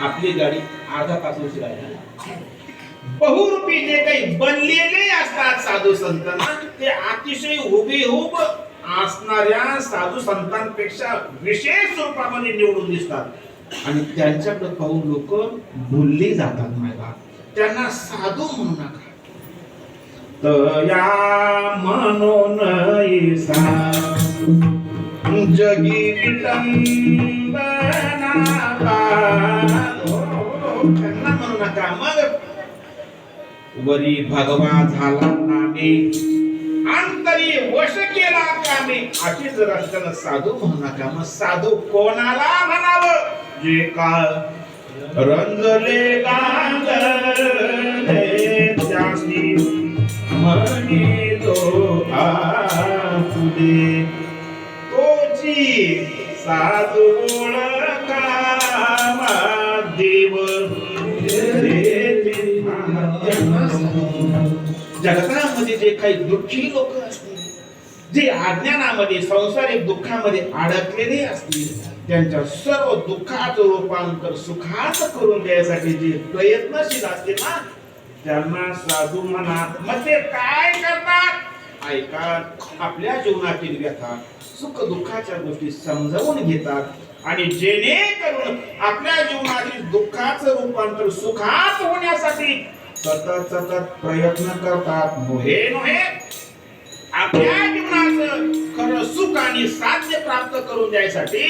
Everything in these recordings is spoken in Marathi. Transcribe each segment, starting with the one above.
आपली गाडी अर्धा तास उशीर बहुरूपी जे काही बनलेले असतात साधू संत ते अतिशय हुबेहूब असणाऱ्या साधू संतांपेक्षा विशेष रूपामध्ये निवडून दिसतात. आणि त्यांच्याकडे पाहून लोक भुलली जातात मला त्यांना साधू म्हणू नका. तया या म्हणून जगी त्यांना म्हणू नका. मग वरी भगवा झाला नामे अंतरी वश केला कामे अशी जर असताना साधू म्हणू नका. मग साधू कोणाला म्हणावं? जे काळ रंगले गांगले म्हणे तो तोची देव जगतामध्ये जे काही दुःखी लोक असतात जे अज्ञानामध्ये संसारिक दुःखामध्ये अडकलेली असतील त्यांच्या सर्व दुःखाचं रूपांतर सुखात करून द्यायसाठी जे प्रयत्नशील असतील ना त्यांना साधू म्हणा मग ते काय करतात? ऐका आपल्या जीवनातील व्यथा सुख दुःखाच्या गोष्टी समजावून घेतात आणि जेणेकरून आपल्या जीवनातील दुःखाचं रूपांतर सुखात होण्यासाठी सतत सतत प्रयत्न करतात. नव्हे नव्हे आपल्या खरं सुख आणि साध्य प्राप्त करून द्यायसाठी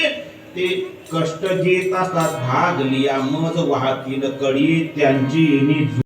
ते कष्ट घेत असतात भाग लिया मज वाहतील कडी त्यांची